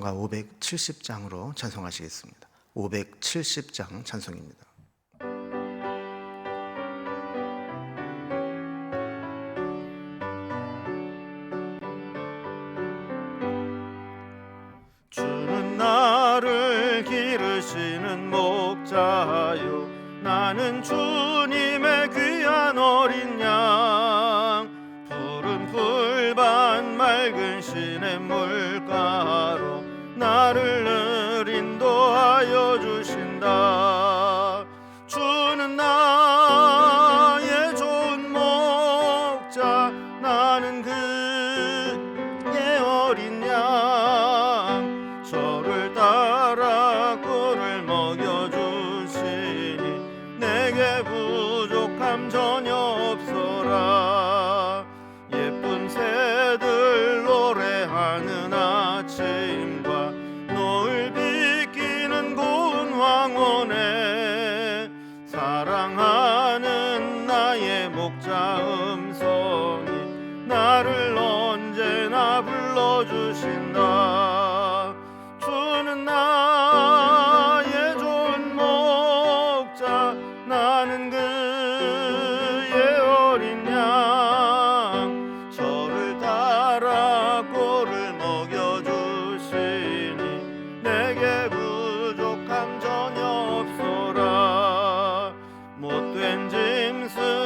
찬송가 570장으로 찬송하시겠습니다. 570장 찬송입니다. for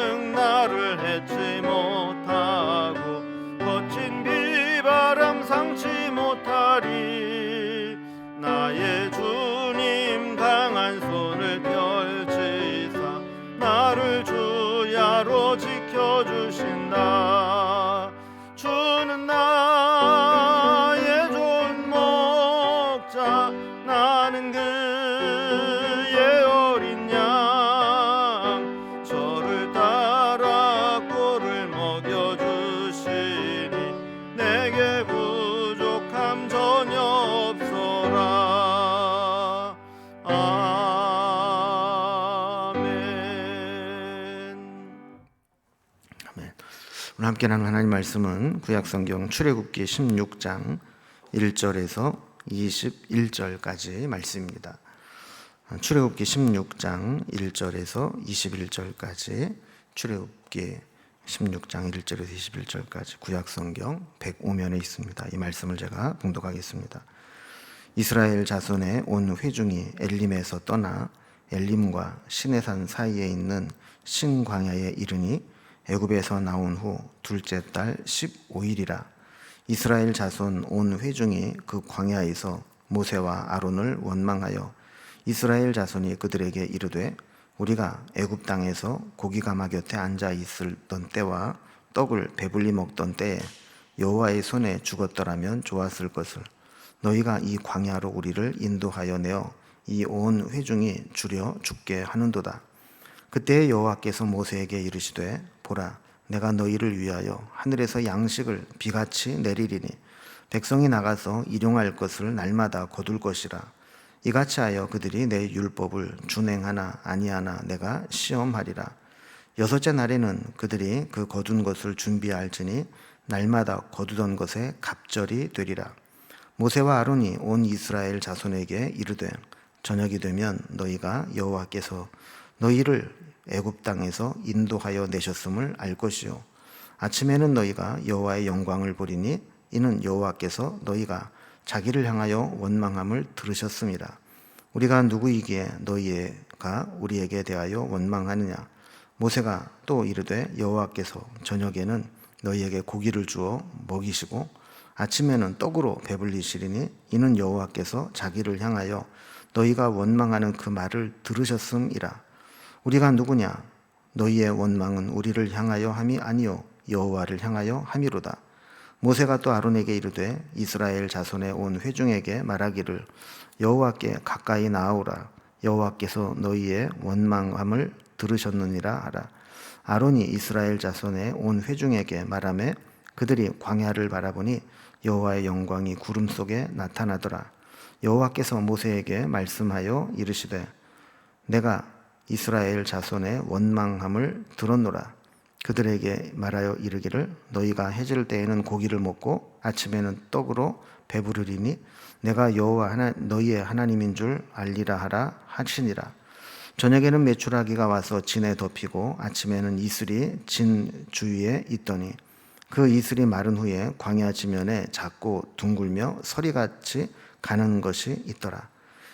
함께 나눈 하나님 말씀은 구약성경 출애굽기 16장 1절에서 21절까지 말씀입니다. 출애굽기 16장 1절에서 21절까지 출애굽기 16장 1절에서 21절까지 구약성경 105면에 있습니다. 이 말씀을 제가 봉독하겠습니다. 이스라엘 자손의 온 회중이 엘림에서 떠나 엘림과 시내산 사이에 있는 신광야에 이르니 애굽에서 나온 후 둘째 달 15일이라 이스라엘 자손 온 회중이 그 광야에서 모세와 아론을 원망하여 이스라엘 자손이 그들에게 이르되 우리가 애굽 땅에서 고기 가마 곁에 앉아 있었던 때와 떡을 배불리 먹던 때에 여호와의 손에 죽었더라면 좋았을 것을 너희가 이 광야로 우리를 인도하여 내어 이 온 회중이 주려 죽게 하는도다. 그때 여호와께서 모세에게 이르시되 보라 내가 너희를 위하여 하늘에서 양식을 비같이 내리리니 백성이 나가서 일용할 것을 날마다 거둘 것이라. 이같이 하여 그들이 내 율법을 준행하나 아니하나 내가 시험하리라. 여섯째 날에는 그들이 그 거둔 것을 준비할지니 날마다 거두던 것에 갑절이 되리라. 모세와 아론이 온 이스라엘 자손에게 이르되 저녁이 되면 너희가 여호와께서 너희를 애굽 땅에서 인도하여 내셨음을 알 것이요. 아침에는 너희가 여호와의 영광을 보리니 이는 여호와께서 너희가 자기를 향하여 원망함을 들으셨음이라 우리가 누구이기에 너희가 우리에게 대하여 원망하느냐? 모세가 또 이르되 여호와께서 저녁에는 너희에게 고기를 주어 먹이시고 아침에는 떡으로 배불리시리니 이는 여호와께서 자기를 향하여 너희가 원망하는 그 말을 들으셨음이라 우리가 누구냐? 너희의 원망은 우리를 향하여 함이 아니요 여호와를 향하여 함이로다. 모세가 또 아론에게 이르되 이스라엘 자손의 온 회중에게 말하기를 여호와께 가까이 나아오라. 여호와께서 너희의 원망함을 들으셨느니라 하라. 아론이 이스라엘 자손의 온 회중에게 말하매 그들이 광야를 바라보니 여호와의 영광이 구름 속에 나타나더라. 여호와께서 모세에게 말씀하여 이르시되 내가 이스라엘 자손의 원망함을 들었노라 그들에게 말하여 이르기를 너희가 해질 때에는 고기를 먹고 아침에는 떡으로 배부르리니 내가 여호와 하나 너희의 하나님인 줄 알리라 하라 하시니라. 저녁에는 메추라기가 와서 진에 덮이고 아침에는 이슬이 진 주위에 있더니 그 이슬이 마른 후에 광야 지면에 작고 둥글며 서리같이 가는 것이 있더라.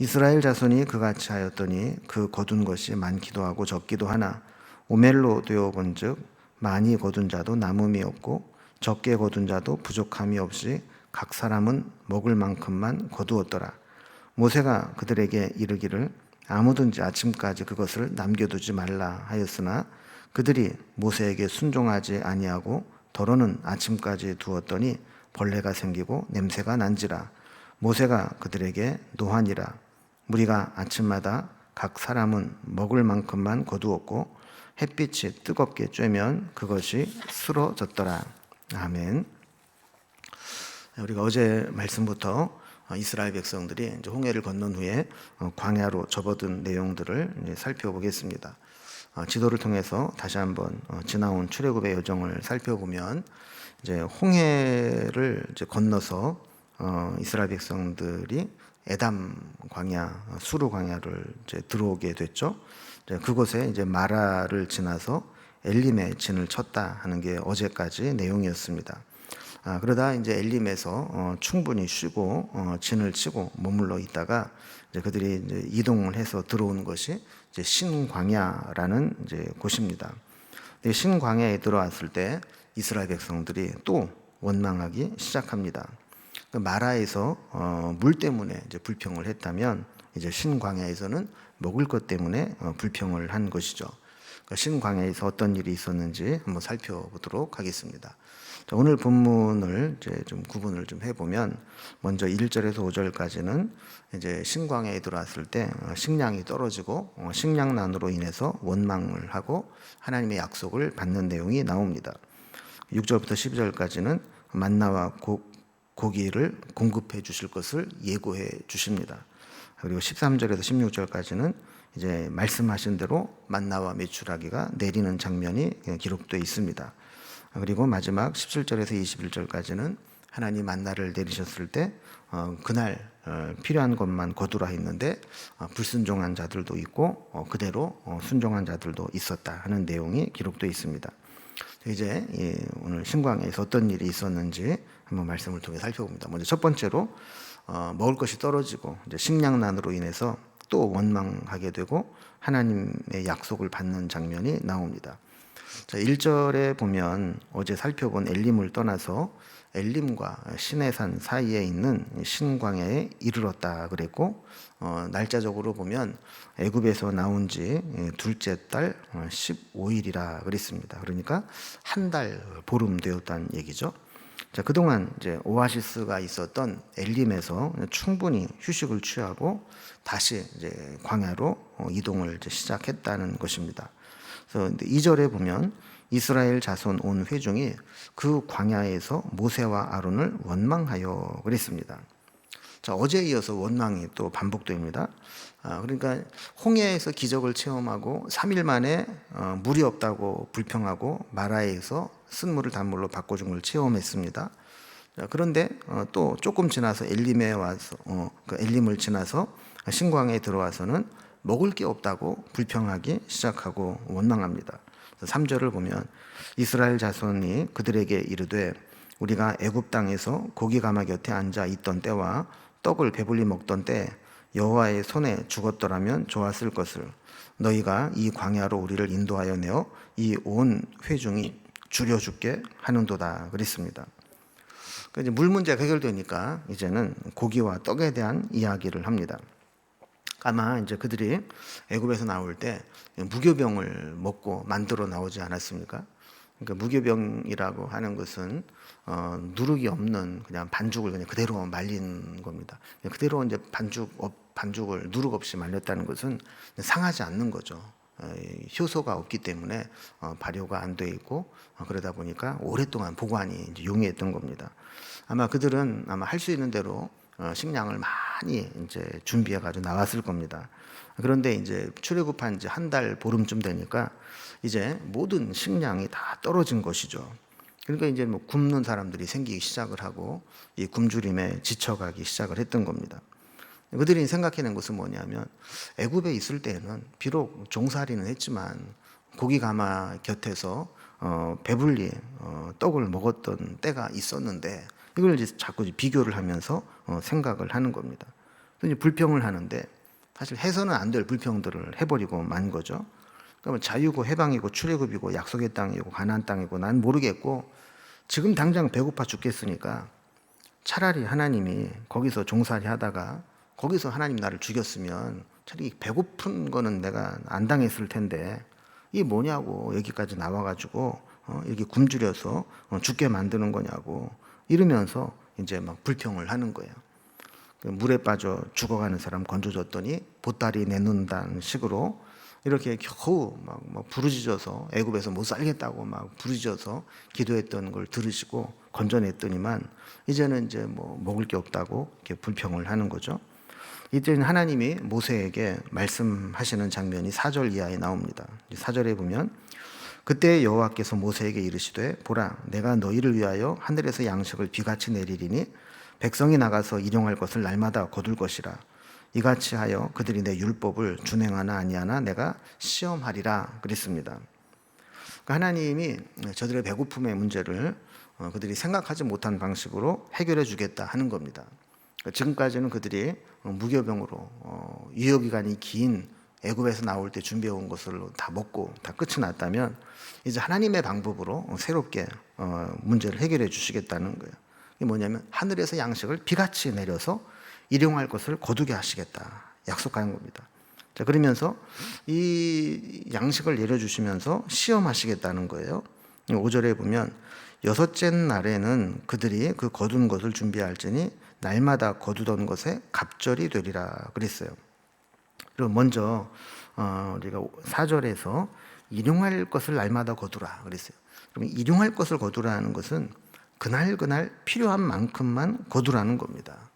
이스라엘 자손이 그같이 하였더니 그 거둔 것이 많기도 하고 적기도 하나. 오멜로 되어 본즉 많이 거둔 자도 남음이 없고 적게 거둔 자도 부족함이 없이 각 사람은 먹을 만큼만 거두었더라. 모세가 그들에게 이르기를 아무든지 아침까지 그것을 남겨두지 말라 하였으나 그들이 모세에게 순종하지 아니하고 더러는 아침까지 두었더니 벌레가 생기고 냄새가 난지라. 모세가 그들에게 노하니라 무리가 아침마다 각 사람은 먹을 만큼만 거두었고 햇빛이 뜨겁게 쬐면 그것이 쓰러졌더라 아멘. 우리가 어제 말씀부터 어, 이스라엘 백성들이 이제 홍해를 건넌 후에 어, 광야로 접어든 내용들을 살펴보겠습니다. 어, 지도를 통해서 다시 한번 지나온 출애굽의 여정을 살펴보면 이제 홍해를 이제 건너서 이스라엘 백성들이 에담 광야, 수르 광야를 이제 들어오게 됐죠. 이제 그곳에 이제 마라를 지나서 엘림의 진을 쳤다 하는 게 어제까지 내용이었습니다. 아, 그러다 이제 엘림에서 어, 충분히 쉬고 어, 진을 치고 머물러 있다가 이제 그들이 이제 이동을 해서 들어오는 것이 이제 신광야라는 이제 곳입니다. 신광야에 들어왔을 때 이스라엘 백성들이 또 원망하기 시작합니다. 그 마라에서 어, 물 때문에 이제 불평을 했다면 이제 신광야에서는 먹을 것 때문에 어, 불평을 한 것이죠. 그 신광야에서 어떤 일이 있었는지 한번 살펴보도록 하겠습니다. 자, 오늘 본문을 이제 좀 구분을 좀 해보면 먼저 1절에서 5절까지는 이제 신광야에 들어왔을 때 어, 식량이 떨어지고 어, 식량난으로 인해서 원망을 하고 하나님의 약속을 받는 내용이 나옵니다. 6절부터 12절까지는 만나와 고, 고기를 공급해 주실 것을 예고해 주십니다. 그리고 13절에서 16절까지는 이제 말씀하신 대로 만나와 메추라기가 내리는 장면이 기록되어 있습니다. 그리고 마지막 17절에서 21절까지는 하나님 만나를 내리셨을 때 어, 그날 어, 필요한 것만 거두라 했는데 어, 불순종한 자들도 있고 어, 그대로 어, 순종한 자들도 있었다 하는 내용이 기록되어 있습니다. 이제 예, 오늘 신광에서 어떤 일이 있었는지 한번 말씀을 통해 살펴봅니다. 먼저 첫 번째로 어, 먹을 것이 떨어지고 식량난으로 인해서 또 원망하게 되고 하나님의 약속을 받는 장면이 나옵니다. 자, 1절에 보면 어제 살펴본 엘림을 떠나서 엘림과 시내산 사이에 있는 신광야에 이르렀다 그랬고 어, 날짜적으로 보면 애굽에서 나온 지 둘째 달 15일이라 그랬습니다. 그러니까 한 달 보름 되었다는 얘기죠. 자, 그동안 이제 오아시스가 있었던 엘림에서 충분히 휴식을 취하고 다시 이제 광야로 어, 이동을 이제 시작했다는 것입니다. 그래서 2절에 보면 이스라엘 자손 온 회중이 그 광야에서 모세와 아론을 원망하여 그랬습니다. 자, 어제에 이어서 원망이 또 반복됩니다. 아, 그러니까 홍해에서 기적을 체험하고 3일 만에 어, 물이 없다고 불평하고 마라에서 쓴물을 단물로 바꿔준 걸 체험했습니다. 자, 그런데 어, 또 조금 지나서 엘림에 와서 어, 그 엘림을 지나서 신광에 들어와서는 먹을 게 없다고 불평하기 시작하고 원망합니다. 3절을 보면 이스라엘 자손이 그들에게 이르되 우리가 애굽 땅에서 고기 가마 곁에 앉아 있던 때와 떡을 배불리 먹던 때 여호와의 손에 죽었더라면 좋았을 것을 너희가 이 광야로 우리를 인도하여 내어 이 온 회중이 줄여 죽게 하는도다 그랬습니다. 그 이제 물 문제가 해결되니까 이제는 고기와 떡에 대한 이야기를 합니다. 아마 이제 그들이 애굽에서 나올 때 무교병을 먹고 만들어 나오지 않았습니까? 그러니까 무교병이라고 하는 것은 어, 누룩이 없는 그냥 반죽을 그냥 그대로 말린 겁니다. 그대로 이제 반죽 없- 반죽을 누룩 없이 말렸다는 것은 상하지 않는 거죠. 어, 이 효소가 없기 때문에 어, 발효가 안 돼 있고 어, 그러다 보니까 오랫동안 보관이 용이했던 겁니다. 아마 그들은 아마 할 수 있는 대로 어, 식량을 많이 이제 준비해 가지고 나왔을 겁니다. 그런데 이제 출애굽한 지 한 달 보름쯤 되니까 이제 모든 식량이 다 떨어진 것이죠. 그러니까 이제 뭐 굶는 사람들이 생기기 시작을 하고 이 굶주림에 지쳐가기 시작을 했던 겁니다. 그들이 생각해낸 것은 뭐냐면 애굽에 있을 때는 비록 종살이는 했지만 고기 가마 곁에서 어, 배불리 어, 떡을 먹었던 때가 있었는데 이걸 이제 자꾸 비교를 하면서 어, 생각을 하는 겁니다. 이제 불평을 하는데 사실 해서는 안 될 불평들을 해버리고 만 거죠. 그러면 자유고 해방이고 출애굽이고 약속의 땅이고 가나안 땅이고 난 모르겠고 지금 당장 배고파 죽겠으니까 차라리 하나님이 거기서 종살이 하다가 거기서 하나님 나를 죽였으면 차라리 배고픈 거는 내가 안 당했을 텐데 이게 뭐냐고 여기까지 나와가지고 어, 이렇게 굶주려서 어, 죽게 만드는 거냐고 이러면서 이제 막 불평을 하는 거예요. 그 물에 빠져 죽어가는 사람 건져줬더니 보따리 내놓는다는 식으로 이렇게 겨우 막, 막 부르짖어서 애굽에서 못 살겠다고 막 부르짖어서 기도했던 걸 들으시고 건져냈더니만 이제는 이제 뭐 먹을 게 없다고 이렇게 불평을 하는 거죠. 이때는 하나님이 모세에게 말씀하시는 장면이 4절 이하에 나옵니다. 4절에 보면 그때 여호와께서 모세에게 이르시되 보라 내가 너희를 위하여 하늘에서 양식을 비같이 내리리니 백성이 나가서 일용할 것을 날마다 거둘 것이라 이같이 하여 그들이 내 율법을 준행하나 아니하나 내가 시험하리라 그랬습니다. 그러니까 하나님이 저들의 배고픔의 문제를 어, 그들이 생각하지 못한 방식으로 해결해 주겠다 하는 겁니다. 그러니까 지금까지는 그들이 어, 무교병으로 어, 유효 기간이 긴 애굽에서 나올 때 준비해 온 것을 다 먹고 다 끝이 났다면 이제 하나님의 방법으로 새롭게 어, 문제를 해결해 주시겠다는 거예요. 이게 뭐냐면 하늘에서 양식을 비같이 내려서 일용할 것을 거두게 하시겠다 약속하는 겁니다. 자 그러면서 이 양식을 내려주시면서 시험하시겠다는 거예요. 5절에 보면 여섯째 날에는 그들이 그 거둔 것을 준비할지니 날마다 거두던 것에 갑절이 되리라 그랬어요. 그리고 먼저 어, 우리가 4절에서 일용할 것을 날마다 거두라 그랬어요. 그러면 일용할 것을 거두라는 것은 그날 그날 필요한 만큼만 거두라는 겁니다.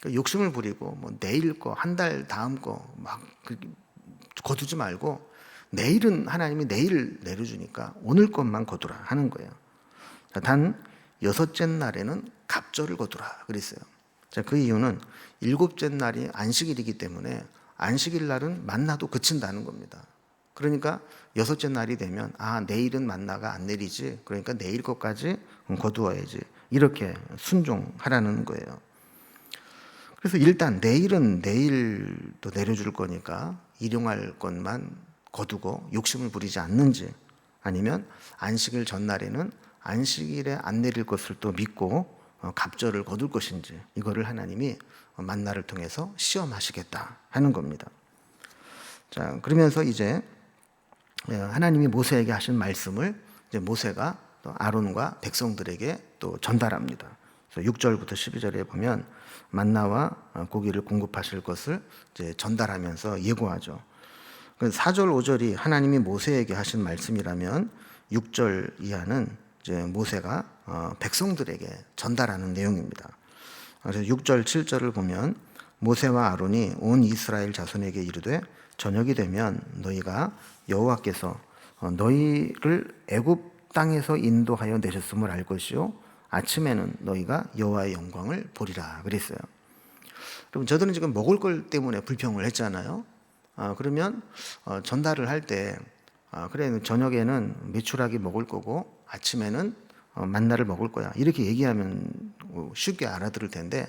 그러니까 욕심을 부리고 뭐 내일 거, 한 달 다음 거 막 거두지 말고 내일은 하나님이 내일 내려주니까 오늘 것만 거두라 하는 거예요. 자, 단 여섯째 날에는 갑절을 거두라 그랬어요. 자, 그 이유는 일곱째 날이 안식일이기 때문에 안식일 날은 만나도 그친다는 겁니다. 그러니까 여섯째 날이 되면 아 내일은 만나가 안 내리지 그러니까 내일 것까지 거두어야지 이렇게 순종하라는 거예요. 그래서 일단 내일은 내일 또 내려줄 거니까 일용할 것만 거두고 욕심을 부리지 않는지 아니면 안식일 전날에는 안식일에 안 내릴 것을 또 믿고 어, 갑절을 거둘 것인지 이거를 하나님이 만나를 통해서 시험하시겠다 하는 겁니다. 자 그러면서 이제 예, 하나님이 모세에게 하신 말씀을 이제 모세가 또 아론과 백성들에게 또 전달합니다. 그래서 6절부터 12절에 보면 만나와 고기를 공급하실 것을 이제 전달하면서 예고하죠. 그 4절 5절이 하나님이 모세에게 하신 말씀이라면 6절 이하는 이제 모세가 어, 백성들에게 전달하는 내용입니다. 그래서 6절 7절을 보면 모세와 아론이 온 이스라엘 자손에게 이르되 저녁이 되면 너희가 여호와께서 어, 너희를 애굽 땅에서 인도하여 내셨음을 알 것이요 아침에는 너희가 여호와의 영광을 보리라 그랬어요. 그럼 저들은 지금 먹을 걸 때문에 불평을 했잖아요. 아, 그러면 어, 전달을 할때 아, 그래 저녁에는 메추라기 먹을 거고 아침에는 어, 만나를 먹을 거야 이렇게 얘기하면 어, 쉽게 알아들을 텐데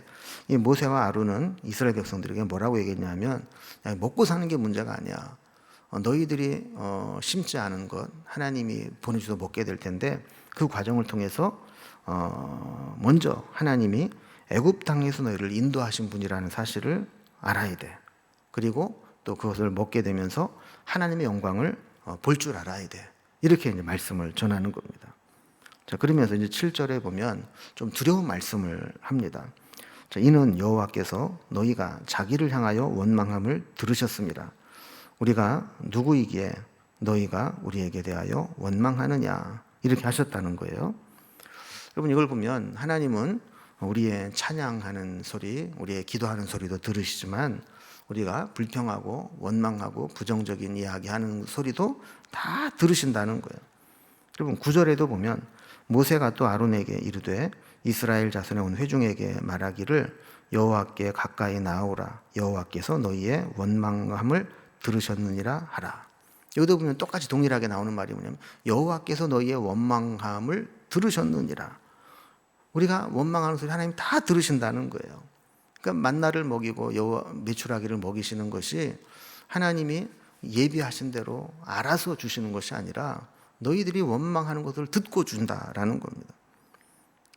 이 모세와 아론은 이스라엘 백성들에게 뭐라고 얘기했냐면 야, 먹고 사는 게 문제가 아니야. 어, 너희들이 어, 심지 않은 것 하나님이 보내주서 먹게 될 텐데 그 과정을 통해서 어, 먼저 하나님이 애굽 땅에서 너희를 인도하신 분이라는 사실을 알아야 돼. 그리고 또 그것을 먹게 되면서 하나님의 영광을 볼 줄 알아야 돼. 이렇게 이제 말씀을 전하는 겁니다. 자, 그러면서 이제 7절에 보면 좀 두려운 말씀을 합니다. 자, 이는 여호와께서 너희가 자기를 향하여 원망함을 들으셨습니다. 우리가 누구이기에 너희가 우리에게 대하여 원망하느냐 이렇게 하셨다는 거예요. 여러분 이걸 보면 하나님은 우리의 찬양하는 소리, 우리의 기도하는 소리도 들으시지만 우리가 불평하고 원망하고 부정적인 이야기하는 소리도 다 들으신다는 거예요. 여러분 구절에도 보면 모세가 또 아론에게 이르되 이스라엘 자손의 온 회중에게 말하기를 여호와께 가까이 나오라 여호와께서 너희의 원망함을 들으셨느니라 하라. 여기도 보면 똑같이 동일하게 나오는 말이 뭐냐면 여호와께서 너희의 원망함을 들으셨느니라. 우리가 원망하는 소리 하나님 다 들으신다는 거예요. 그러니까 만나를 먹이고 여호와 메추라기를 먹이시는 것이 하나님이 예비하신 대로 알아서 주시는 것이 아니라 너희들이 원망하는 것을 듣고 준다라는 겁니다.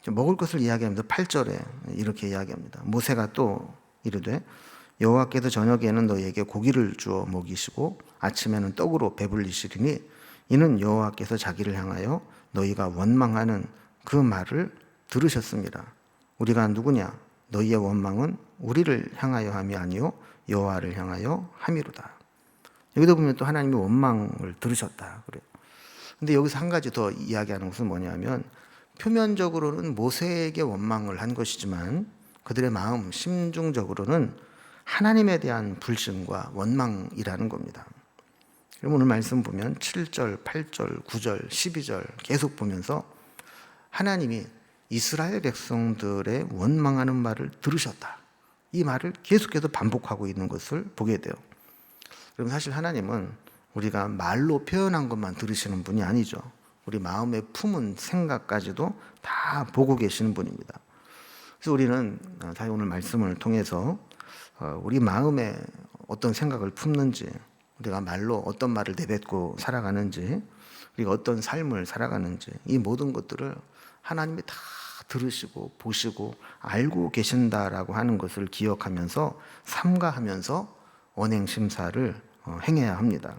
먹을 것을 이야기합니다. 8절에 이렇게 이야기합니다. 모세가 또 이르되 여호와께서 저녁에는 너희에게 고기를 주어 먹이시고 아침에는 떡으로 배불리시리니 이는 여호와께서 자기를 향하여 너희가 원망하는 그 말을 들으셨습니다. 우리가 누구냐? 너희의 원망은 우리를 향하여 함이 아니요 여호와를 향하여 함이로다. 여기도 보면 또 하나님이 원망을 들으셨다 그래요. 근데 여기서 한 가지 더 이야기하는 것은 뭐냐면 표면적으로는 모세에게 원망을 한 것이지만 그들의 마음 심중적으로는 하나님에 대한 불신과 원망이라는 겁니다. 그럼 오늘 말씀 보면 7절, 8절, 9절, 12절 계속 보면서 하나님이 이스라엘 백성들의 원망하는 말을 들으셨다. 이 말을 계속해서 반복하고 있는 것을 보게 돼요. 그럼 사실 하나님은 우리가 말로 표현한 것만 들으시는 분이 아니죠. 우리 마음에 품은 생각까지도 다 보고 계시는 분입니다. 그래서 우리는 사실 오늘 말씀을 통해서 어, 우리 마음에 어떤 생각을 품는지, 우리가 말로 어떤 말을 내뱉고 살아가는지, 우리가 어떤 삶을 살아가는지, 이 모든 것들을 하나님이 다 들으시고 보시고 알고 계신다라고 하는 것을 기억하면서 삼가하면서 언행 심사를 어, 행해야 합니다.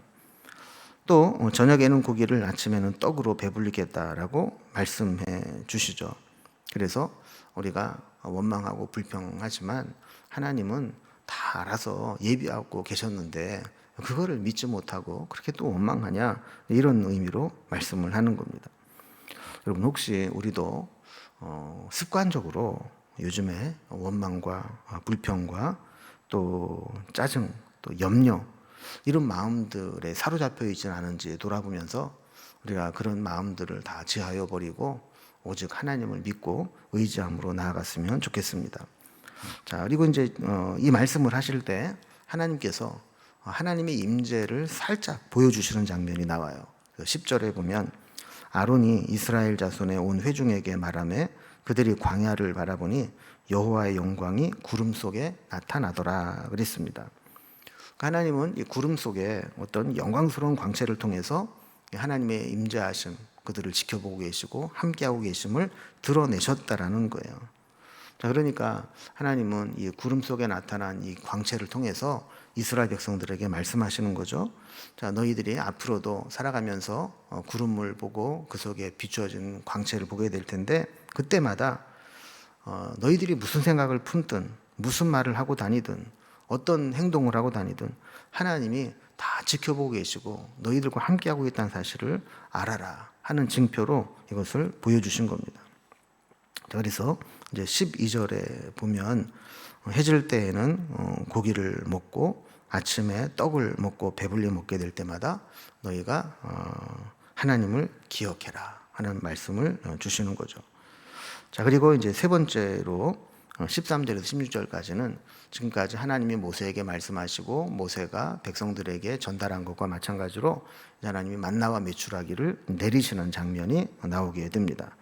또 어, 저녁에는 고기를 아침에는 떡으로 배불리겠다라고 말씀해 주시죠. 그래서 우리가 원망하고 불평하지만 하나님은 다 알아서 예비하고 계셨는데 그거를 믿지 못하고 그렇게 또 원망하냐 이런 의미로 말씀을 하는 겁니다. 여러분 혹시 우리도 어, 습관적으로 요즘에 원망과 아, 불평과 또 짜증 또 염려 이런 마음들에 사로잡혀 있지는 않은지 돌아보면서 우리가 그런 마음들을 다 지하여 버리고 오직 하나님을 믿고 의지함으로 나아갔으면 좋겠습니다. 자 그리고 이제 어, 이 말씀을 하실 때 하나님께서 하나님의 임재를 살짝 보여주시는 장면이 나와요. 10절에 보면 아론이 이스라엘 자손의 온 회중에게 말하며 그들이 광야를 바라보니 여호와의 영광이 구름 속에 나타나더라 그랬습니다. 하나님은 이 구름 속에 어떤 영광스러운 광채를 통해서 하나님의 임재하심 그들을 지켜보고 계시고 함께하고 계심을 드러내셨다라는 거예요. 자, 그러니까 하나님은 이 구름 속에 나타난 이 광채를 통해서 이스라엘 백성들에게 말씀하시는 거죠. 자, 너희들이 앞으로도 살아가면서 어, 구름을 보고 그 속에 비추어진 광채를 보게 될 텐데 그때마다 어, 너희들이 무슨 생각을 품든 무슨 말을 하고 다니든 어떤 행동을 하고 다니든 하나님이 다 지켜보고 계시고 너희들과 함께하고 있다는 사실을 알아라 하는 징표로 이것을 보여주신 겁니다. 그래서 이제 12절에 보면 해질 때에는 어, 고기를 먹고 아침에 떡을 먹고 배불리 먹게 될 때마다 너희가 어, 하나님을 기억해라 하는 말씀을 어, 주시는 거죠. 자, 그리고 이제 세 번째로 13절에서 16절까지는 지금까지 하나님이 모세에게 말씀하시고 모세가 백성들에게 전달한 것과 마찬가지로 하나님이 만나와 메추라기를 내리시는 장면이 나오게 됩니다.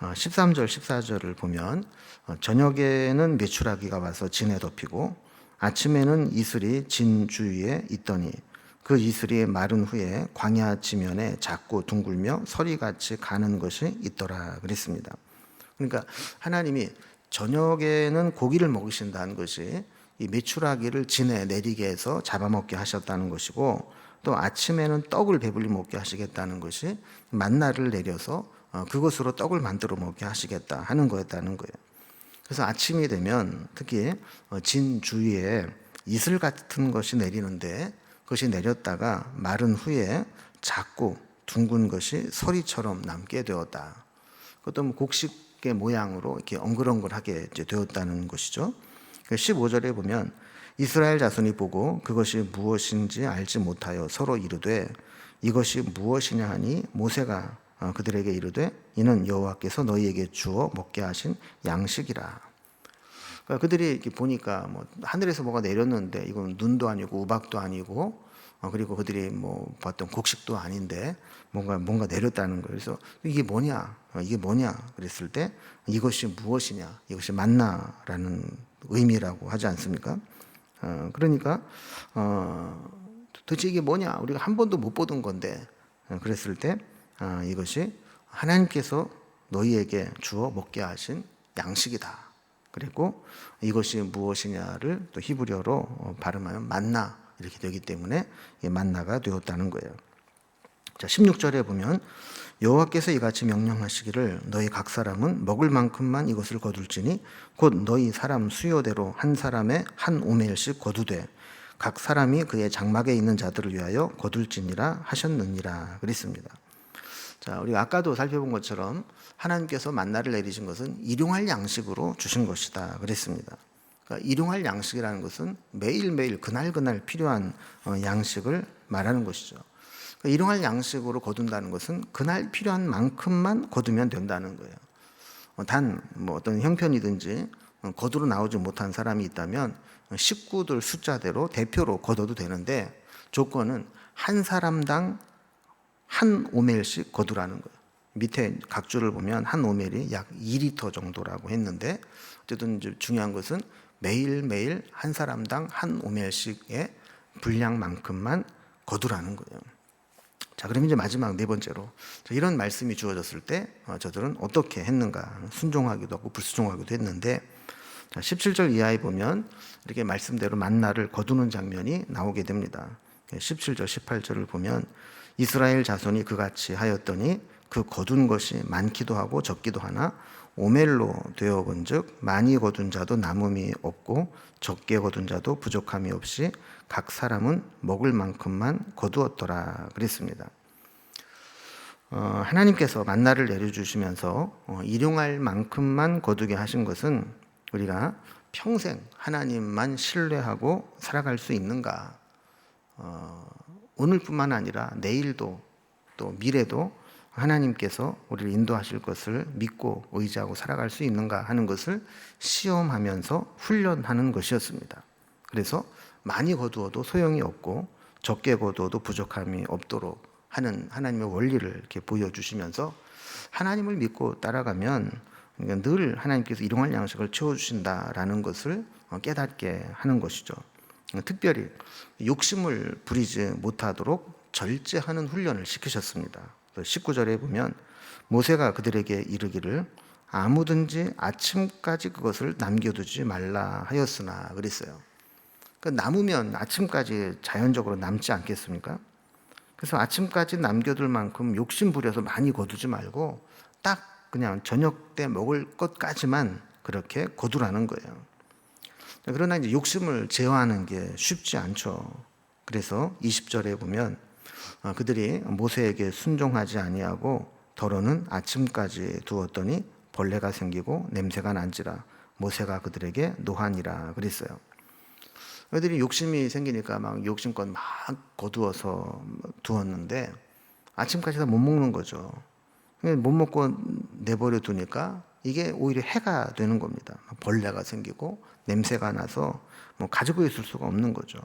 13절, 14절을 보면 어, 저녁에는 메추라기가 와서 진에 덮이고 아침에는 이슬이 진 주위에 있더니 그 이슬이 마른 후에 광야 지면에 작고 둥글며 서리같이 가는 것이 있더라 그랬습니다. 그러니까 하나님이 저녁에는 고기를 먹으신다는 것이 이 메추라기를 진에 내리게 해서 잡아먹게 하셨다는 것이고 또 아침에는 떡을 배불리 먹게 하시겠다는 것이 만나를 내려서 어, 그것으로 떡을 만들어 먹게 하시겠다 하는 거였다는 거예요. 그래서 아침이 되면 특히 어, 진 주위에 이슬 같은 것이 내리는데 그것이 내렸다가 마른 후에 작고 둥근 것이 서리처럼 남게 되었다. 그것도 뭐 곡식 의 모양으로 이렇게 엉글엉글하게 되었다는 것이죠. 15절에 보면 이스라엘 자손이 보고 그것이 무엇인지 알지 못하여 서로 이르되 이것이 무엇이냐 하니 모세가 어, 그들에게 이르되 이는 여호와께서 너희에게 주어 먹게 하신 양식이라. 그러니까 그들이 이렇게 보니까 뭐 하늘에서 뭐가 내렸는데 이건 눈도 아니고 우박도 아니고 어, 그리고 그들이 뭐 봤던 곡식도 아닌데 뭔가 뭔가 내렸다는 거예요. 그래서 이게 뭐냐? 어, 이게 뭐냐? 그랬을 때 이것이 무엇이냐? 이것이 만나라는 의미라고 하지 않습니까? 어, 그러니까 어, 도대체 이게 뭐냐? 우리가 한 번도 못 보던 건데 어, 그랬을 때 아, 이것이 하나님께서 너희에게 주어 먹게 하신 양식이다. 그리고 이것이 무엇이냐를 또 히브리어로 어, 발음하면 만나 이렇게 되기 때문에 이 만나가 되었다는 거예요. 자, 16절에 보면 여호와께서 이같이 명령하시기를 너희 각 사람은 먹을 만큼만 이것을 거둘지니 곧 너희 사람 수요대로 한 사람의 한 오멜씩 거두되 각 사람이 그의 장막에 있는 자들을 위하여 거둘지니라 하셨느니라 그랬습니다. 자, 우리가 아까도 살펴본 것처럼 하나님께서 만나를 내리신 것은 일용할 양식으로 주신 것이다 그랬습니다. 그러니까 일용할 양식이라는 것은 매일매일 그날그날 필요한 어, 양식을 말하는 것이죠. 그러니까 일용할 양식으로 거둔다는 것은 그날 필요한 만큼만 거두면 된다는 거예요. 어, 단뭐 어떤 형편이든지 어, 거두로 나오지 못한 사람이 있다면 식구들 숫자대로 대표로 거둬도 되는데 조건은 한 사람당 한 오멜씩 거두라는 거예요. 밑에 각주를 보면 한 오멜이 약 2리터 정도라고 했는데 어쨌든 이제 중요한 것은 매일매일 한 사람당 한 오멜씩의 분량만큼만 거두라는 거예요. 자, 그럼 이제 마지막 네 번째로 자, 이런 말씀이 주어졌을 때 어, 저들은 어떻게 했는가 순종하기도 하고 불순종하기도 했는데 자, 17절 이하에 보면 이렇게 말씀대로 만나를 거두는 장면이 나오게 됩니다. 17절 18절을 보면 이스라엘 자손이 그같이 하였더니 그 거둔 것이 많기도 하고 적기도 하나 오멜로 되어 본즉 많이 거둔 자도 남음이 없고 적게 거둔 자도 부족함이 없이 각 사람은 먹을 만큼만 거두었더라 그랬습니다. 어, 하나님께서 만나를 내려주시면서 어, 일용할 만큼만 거두게 하신 것은 우리가 평생 하나님만 신뢰하고 살아갈 수 있는가? 어, 오늘뿐만 아니라 내일도 또 미래도 하나님께서 우리를 인도하실 것을 믿고 의지하고 살아갈 수 있는가 하는 것을 시험하면서 훈련하는 것이었습니다. 그래서 많이 거두어도 소용이 없고 적게 거두어도 부족함이 없도록 하는 하나님의 원리를 이렇게 보여주시면서 하나님을 믿고 따라가면 그러니까 늘 하나님께서 일용할 양식을 채워주신다라는 것을 깨닫게 하는 것이죠. 특별히 욕심을 부리지 못하도록 절제하는 훈련을 시키셨습니다. 19절에 보면 모세가 그들에게 이르기를 아무든지 아침까지 그것을 남겨두지 말라 하였으나 그랬어요. 그 남으면 아침까지 자연적으로 남지 않겠습니까? 그래서 아침까지 남겨둘 만큼 욕심 부려서 많이 거두지 말고 딱 그냥 저녁 때 먹을 것까지만 그렇게 거두라는 거예요. 그러나 이제 욕심을 제어하는 게 쉽지 않죠. 그래서 20절에 보면 어, 그들이 모세에게 순종하지 아니하고 더러는 아침까지 두었더니 벌레가 생기고 냄새가 난지라 모세가 그들에게 노하니라 그랬어요. 그들이 욕심이 생기니까 막 욕심껏 막 거두어서 두었는데 아침까지 다 못 먹는 거죠. 못 먹고 내버려 두니까 이게 오히려 해가 되는 겁니다. 벌레가 생기고 냄새가 나서 뭐 가지고 있을 수가 없는 거죠.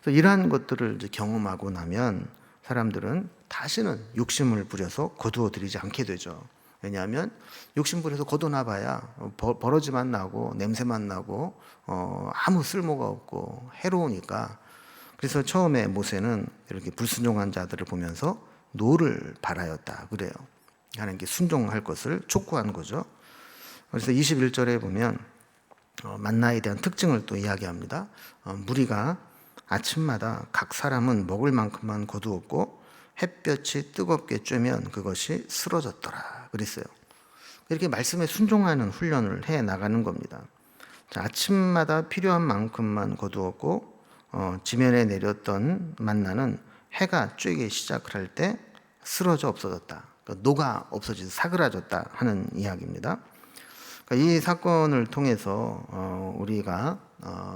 그래서 이러한 것들을 경험하고 나면 사람들은 다시는 욕심을 부려서 거두어 들이지 않게 되죠. 왜냐하면 욕심 부려서 거둬놔 봐야 버러지만 나고 냄새만 나고 어, 아무 쓸모가 없고 해로우니까 그래서 처음에 모세는 이렇게 불순종한 자들을 보면서 노를 바라였다 그래요. 하나님께 순종할 것을 촉구한 거죠. 그래서 21절에 보면 어, 만나에 대한 특징을 또 이야기합니다. 어, 무리가 아침마다 각 사람은 먹을 만큼만 거두었고 햇볕이 뜨겁게 쬐면 그것이 쓰러졌더라 그랬어요. 이렇게 말씀에 순종하는 훈련을 해 나가는 겁니다. 자, 아침마다 필요한 만큼만 거두었고 어, 지면에 내렸던 만나는 해가 쬐기 시작을 할 때 쓰러져 없어졌다. 그러니까 녹아 없어지서 사그라졌다 하는 이야기입니다. 그러니까 이 사건을 통해서 어, 우리가 어,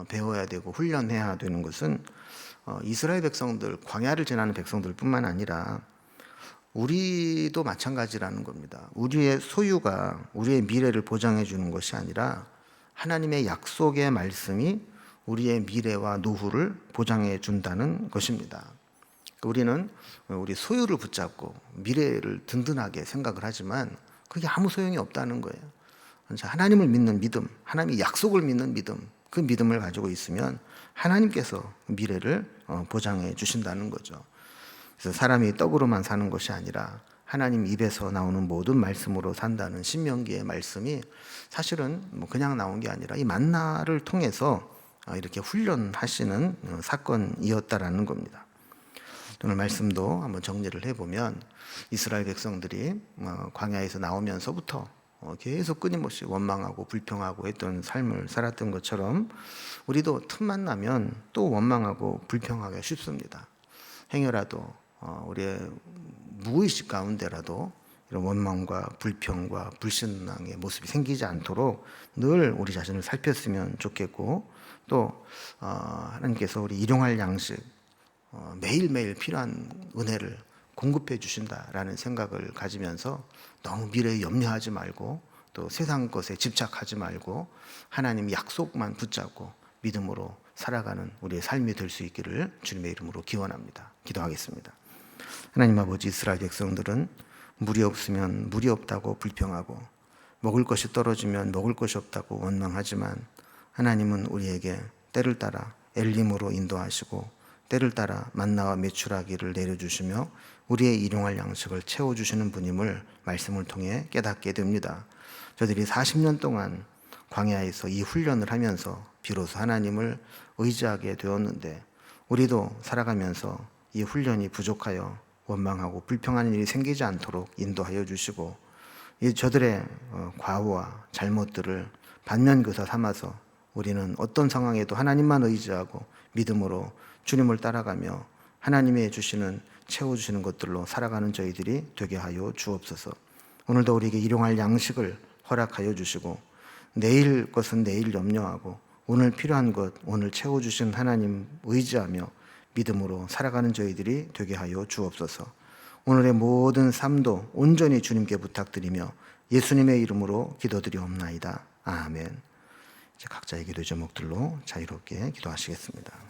배워야 되고 훈련해야 되는 것은 어, 이스라엘 백성들 광야를 지나는 백성들뿐만 아니라 우리도 마찬가지라는 겁니다. 우리의 소유가 우리의 미래를 보장해 주는 것이 아니라 하나님의 약속의 말씀이 우리의 미래와 노후를 보장해 준다는 것입니다. 우리는 우리 소유를 붙잡고 미래를 든든하게 생각을 하지만 그게 아무 소용이 없다는 거예요. 하나님을 믿는 믿음, 하나님의 약속을 믿는 믿음, 그 믿음을 가지고 있으면 하나님께서 미래를 어, 보장해 주신다는 거죠. 그래서 사람이 떡으로만 사는 것이 아니라 하나님 입에서 나오는 모든 말씀으로 산다는 신명기의 말씀이 사실은 뭐 그냥 나온 게 아니라 이 만나를 통해서 어, 이렇게 훈련하시는 어, 사건이었다라는 겁니다. 오늘 말씀도 한번 정리를 해보면 이스라엘 백성들이 어, 광야에서 나오면서부터 어, 계속 끊임없이 원망하고 불평하고 했던 삶을 살았던 것처럼 우리도 틈만 나면 또 원망하고 불평하기가 쉽습니다. 행여라도 어, 우리의 무의식 가운데라도 이런 원망과 불평과 불신앙의 모습이 생기지 않도록 늘 우리 자신을 살폈으면 좋겠고 또 어, 하나님께서 우리 일용할 양식 어, 매일매일 필요한 은혜를 공급해 주신다라는 생각을 가지면서 너무 미래에 염려하지 말고 또 세상 것에 집착하지 말고 하나님 약속만 붙잡고 믿음으로 살아가는 우리의 삶이 될 수 있기를 주님의 이름으로 기원합니다. 기도하겠습니다. 하나님 아버지 이스라엘 백성들은 물이 없으면 물이 없다고 불평하고 먹을 것이 떨어지면 먹을 것이 없다고 원망하지만 하나님은 우리에게 때를 따라 엘림으로 인도하시고 때를 따라 만나와 메추라기를 내려주시며 우리의 일용할 양식을 채워주시는 분임을 말씀을 통해 깨닫게 됩니다. 저들이 40년 동안 광야에서 이 훈련을 하면서 비로소 하나님을 의지하게 되었는데 우리도 살아가면서 이 훈련이 부족하여 원망하고 불평하는 일이 생기지 않도록 인도하여 주시고 이 저들의 어, 과오와 잘못들을 반면교사 삼아서 우리는 어떤 상황에도 하나님만 의지하고 믿음으로 주님을 따라가며 하나님의 주시는 채워주시는 것들로 살아가는 저희들이 되게 하여 주옵소서. 오늘도 우리에게 일용할 양식을 허락하여 주시고 내일 것은 내일 염려하고 오늘 필요한 것 오늘 채워주신 하나님 의지하며 믿음으로 살아가는 저희들이 되게 하여 주옵소서. 오늘의 모든 삶도 온전히 주님께 부탁드리며 예수님의 이름으로 기도드리옵나이다. 아멘. 이제 각자의 기도 제목들로 자유롭게 기도하시겠습니다.